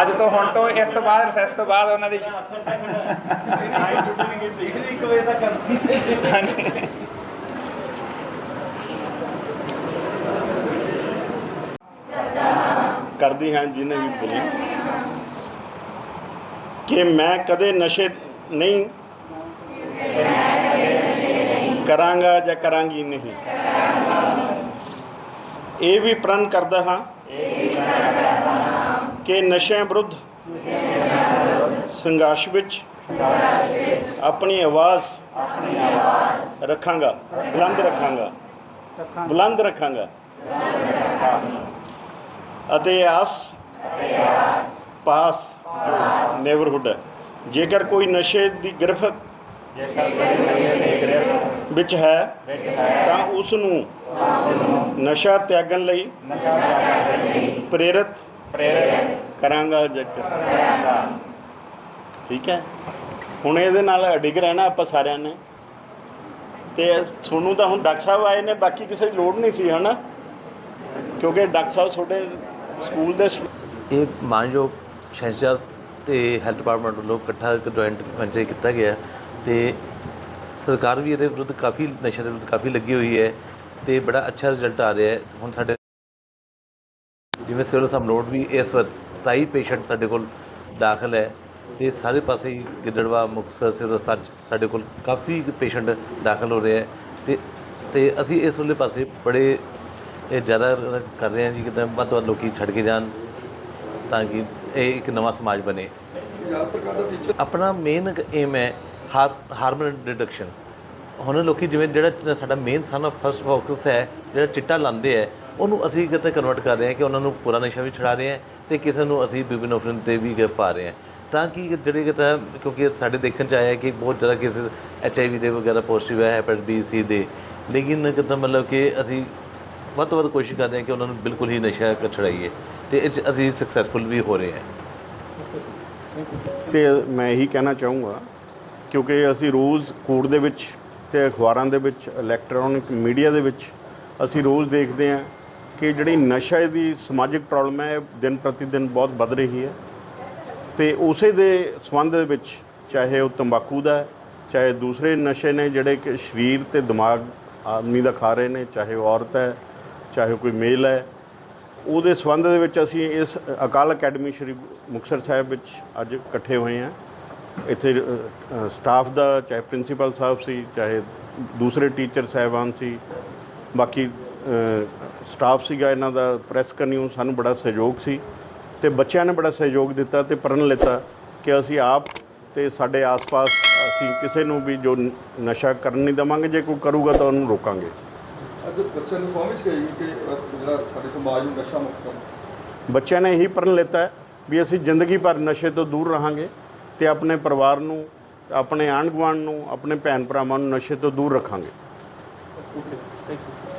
ਅੱਜ ਤੋਂ ਹੁਣ ਤੋਂ, ਇਸ ਤੋਂ ਬਾਅਦ ਰਿਸੈਸ ਤੋਂ ਬਾਅਦ ਉਹਨਾਂ ਦੀ ਹਾਂਜੀ। ਕਰਦੀ ਹਾਂ ਜਿਹਨੇ ਵੀ ਬੋਲੀ। ਕਿ ਮੈਂ ਕਦੇ ਨਸ਼ੇ ਨਹੀਂ ਕਰਾਂਗਾ ਜਾਂ ਕਰਾਂਗੀ ਨਹੀਂ। ਇਹ ਵੀ ਪ੍ਰਣ ਕਰਦਾ ਹਾਂ। ਕਿ ਨਸ਼ਿਆਂ ਵਿਰੁੱਧ ਸੰਘਰਸ਼ ਵਿੱਚ ਆਪਣੀ ਆਵਾਜ਼ ਰੱਖਾਂਗਾ ਬੁਲੰਦ ਰੱਖਾਂਗਾ ਬੁਲੰਦ ਰੱਖਾਂਗਾ। ਅਤੇ ਆਸ ਪਾਸ ਨੇਬਰਹੁੱਡ ਹੈ। ਜੇਕਰ ਕੋਈ ਨਸ਼ੇ ਦੀ ਗ੍ਰਿਫਤ ਵਿੱਚ ਹੈ ਤਾਂ ਉਸ ਨੂੰ ਨਸ਼ਾ ਤਿਆਗਣ ਲਈ ਪ੍ਰੇਰਿਤ ਪ੍ਰੇਰਿਤ ਕਰਾਂਗਾ ਜੱਟ। ਠੀਕ ਹੈ? ਹੁਣ ਇਹਦੇ ਨਾਲ ਅਡਿਗ ਰਹਿਣਾ ਆਪਾਂ ਸਾਰਿਆਂ ਨੇ। ਤੇ ਤੁਹਾਨੂੰ ਤਾਂ ਹੁਣ ਡਾਕਟਰ ਸਾਹਿਬ ਆਏ ਨੇ ਬਾਕੀ ਕਿਸੇ ਦੀ ਲੋੜ ਨਹੀਂ ਸੀ ਹਨਾ? ਕਿਉਂਕਿ ਡਾਕਟਰ ਸਾਹਿਬ ਤੁਹਾਡੇ ਸਕੂਲ ਦੇ ਇਹ ਮਾਨਯੋਗ ਸ਼ਹਿਜ਼ਾਦ ਤੇ ਹੈਲਥ ਡਿਪਾਰਟਮੈਂਟ ਵੱਲੋਂ ਇਕੱਠਾ ਇੱਕ ਜੁਆਇੰਟ ਵੈਂਚਰ ਕੀਤਾ ਗਿਆ ਤੇ ਸਰਕਾਰ ਵੀ ਇਹਦੇ ਵਿਰੁੱਧ ਕਾਫੀ ਨਸ਼ੇ ਦੇ ਵਿਰੁੱਧ ਕਾਫੀ ਲੱਗੀ ਹੋਈ ਹੈ ਤੇ ਬੜਾ ਅੱਛਾ ਰਿਜ਼ਲਟ ਆ ਰਿਹਾ ਹੈ। ਹੁਣ ਸਾਡੇ ਜਿਵੇਂ ਸਿਵਲ ਸਮਲੋਡ ਵੀ ਇਸ ਵਕਤ 27 ਪੇਸ਼ੈਂਟ ਸਾਡੇ ਕੋਲ ਦਾਖਲ ਹੈ ਤੇ ਸਾਰੇ ਪਾਸੇ ਗਿੱਦੜਵਾ ਹਸਪਤਾਲ 'ਚ ਸਾਡੇ ਕੋਲ ਕਾਫੀ ਪੇਸ਼ੈਂਟ ਦਾਖਲ ਹੋ ਰਹੇ ਹੈ ਤੇ ਤੇ ਅਸੀਂ ਇਸ ਵੇਲੇ ਪਾਸੇ ਬੜੇ ਇਹ ਜ਼ਿਆਦਾ ਕਰ ਰਹੇ ਹਾਂ ਜੀ ਕਿਤੇ ਵੱਧ ਤੋਂ ਵੱਧ ਲੋਕੀ ਛੱਡ ਕੇ ਜਾਣ ਤਾਂ ਕਿ ਇਹ ਇੱਕ ਨਵਾਂ ਸਮਾਜ ਬਣੇ। ਆਪਣਾ ਮੇਨ ਏਮ ਹੈ ਹਾਰਮੋਨ ਰਿਡਕਸ਼ਨ ਹੁਣ ਲੋਕੀ ਜਿਵੇਂ ਜਿਹੜਾ ਸਾਡਾ ਮੇਨ ਸਨ ਆਫ ਫਸਟ ਫੋਕਸ ਹੈ ਜਿਹੜਾ ਚਿੱਟਾ ਲਾਉਂਦੇ ਹੈ ਉਹਨੂੰ ਅਸੀਂ ਕਿਤੇ ਕਨਵਰਟ ਕਰ ਰਹੇ ਹਾਂ ਕਿ ਉਹਨਾਂ ਨੂੰ ਪੂਰਾ ਨਸ਼ਾ ਵੀ ਛੁਡਾ ਰਹੇ ਹਾਂ ਤੇ ਕਿਸੇ ਨੂੰ ਅਸੀਂ ਬਿਬਿਨੋਫਰਿਨ ਤੇ ਵੀ ਪਾ ਰਹੇ ਹਾਂ। ਤਾਂ ਕਿ ਜਿਹੜੇ ਕਿਤੇ ਕਿਉਂਕਿ ਸਾਡੇ ਦੇਖਣ ਚ ਆਇਆ ਕਿ ਬਹੁਤ ਜ਼ਿਆਦਾ ਕੇਸਿਸ ਐਚ ਆਈ ਵੀ ਦੇ ਵਗੈਰਾ ਪੋਜ਼ਿਟਿਵ ਹੈ ਹੈਪੇਟਾਈਟਸ ਬੀ ਸੀ ਦੇ। ਲੇਕਿਨ ਕਿਤੇ ਮਤਲਬ ਕਿ ਅਸੀਂ ਵੱਧ ਤੋਂ ਵੱਧ ਕੋਸ਼ਿਸ਼ ਕਰਦੇ ਹਾਂ ਕਿ ਉਹਨਾਂ ਨੂੰ ਬਿਲਕੁਲ ਹੀ ਨਸ਼ਾ ਛੁਡਾਈਏ ਤੇ ਇਹ 'ਚ ਅਸੀਂ ਸਕਸੈਸਫੁਲ ਵੀ ਹੋ ਰਹੇ ਹਾਂ। ਤੇ ਮੈਂ ਇਹੀ ਕਹਿਣਾ ਚਾਹੂੰਗਾ, ਕਿਉਂਕਿ ਅਸੀਂ ਰੋਜ਼ ਕੋਰਟ ਦੇ ਵਿੱਚ ਤੇ ਅਖਬਾਰਾਂ ਦੇ ਵਿੱਚ ਇਲੈਕਟ੍ਰੋਨਿਕ ਮੀਡੀਆ ਦੇ ਵਿੱਚ ਅਸੀਂ ਰੋਜ਼ ਦੇਖਦੇ ਹਾਂ ਕਿ ਜਿਹੜੀ ਨਸ਼ੇ ਦੀ ਸਮਾਜਿਕ ਪ੍ਰੋਬਲਮ ਹੈ, ਇਹ ਦਿਨ ਪ੍ਰਤੀ ਦਿਨ ਬਹੁਤ ਵੱਧ ਰਹੀ ਹੈ। ਤੇ ਉਸੇ ਦੇ ਸੰਬੰਧ ਦੇ ਵਿੱਚ ਚਾਹੇ ਉਹ ਤੰਬਾਕੂ ਦਾ ਚਾਹੇ ਦੂਸਰੇ ਨਸ਼ੇ ਨੇ ਜਿਹੜੇ ਕਿ ਸਰੀਰ ਤੇ ਦਿਮਾਗ ਆਦਮੀ ਦਾ ਖਾ ਰਹੇ ਨੇ, ਚਾਹੇ ਉਹ ਔਰਤ ਹੈ, ਚਾਹੇ ਕੋਈ ਮੇਲ ਹੈ। ਉਹਦੇ ਸੰਬੰਧ ਦੇ ਵਿੱਚ ਅਸੀਂ ਇਸ ਅਕਾਲ ਅਕੈਡਮੀ ਸ਼੍ਰੀ ਮੁਕਤਸਰ ਸਾਹਿਬ ਵਿੱਚ ਅੱਜ ਇਕੱਠੇ ਹੋਏ ਹਾਂ। ਇੱਥੇ ਸਟਾਫ ਦਾ ਚਾਹੇ ਪ੍ਰਿੰਸੀਪਲ ਸਾਹਿਬ ਸੀ, ਚਾਹੇ ਦੂਸਰੇ ਟੀਚਰ ਸਾਹਿਬਾਨ ਸੀ। ਬਾਕੀ ਸਟਾਫ ਸੀਗਾ ਇਹਨਾਂ ਦਾ ਪ੍ਰੈਸ ਕਰਨਿਓ ਸਾਨੂੰ ਬੜਾ ਸਹਿਯੋਗ ਸੀ ਤੇ ਬੱਚਿਆਂ ਨੇ ਬੜਾ ਸਹਿਯੋਗ ਦਿੱਤਾ ਤੇ ਪ੍ਰਣ ਲਿੱਤਾ ਕਿ ਅਸੀਂ ਆਪ ਤੇ ਸਾਡੇ ਆਸ-ਪਾਸ ਅਸੀਂ ਕਿਸੇ ਨੂੰ ਵੀ ਜੋ ਨ- ਨਸ਼ਾ ਕਰਨ ਨਹੀਂ ਦੇਵਾਂਗੇ ਜੇ ਕੋਈ ਕਰੂਗਾ ਤਾਂ ਉਹਨੂੰ ਰੋਕਾਂਗੇ। ਅੱਜ ਬੱਚਿਆਂ ਨੂੰ ਸੌਂ ਵਿੱਚ ਗਈ ਕਿ ਜਿਹੜਾ ਸਾਡੇ ਸਮਾਜ ਨੂੰ ਨਸ਼ਾ ਮੁਕਤ ਕਰਨਾ। ਬੱਚਿਆਂ ਨੇ ਇਹੀ ਪ੍ਰਣ ਲਿੱਤਾ ਵੀ ਅਸੀਂ ਜ਼ਿੰਦਗੀ ਭਰ ਨਸ਼ੇ ਤੋਂ ਦੂਰ ਰਹਾਂਗੇ ਤੇ ਆਪਣੇ ਪਰਿਵਾਰ ਨੂੰ ਆਪਣੇ ਆਂਢ ਗੁਆਂਢ ਨੂੰ ਆਪਣੇ ਭੈਣ ਭਰਾਵਾਂ ਨੂੰ ਨਸ਼ੇ ਤੋਂ ਦੂਰ ਰੱਖਾਂਗੇ। Okay thank you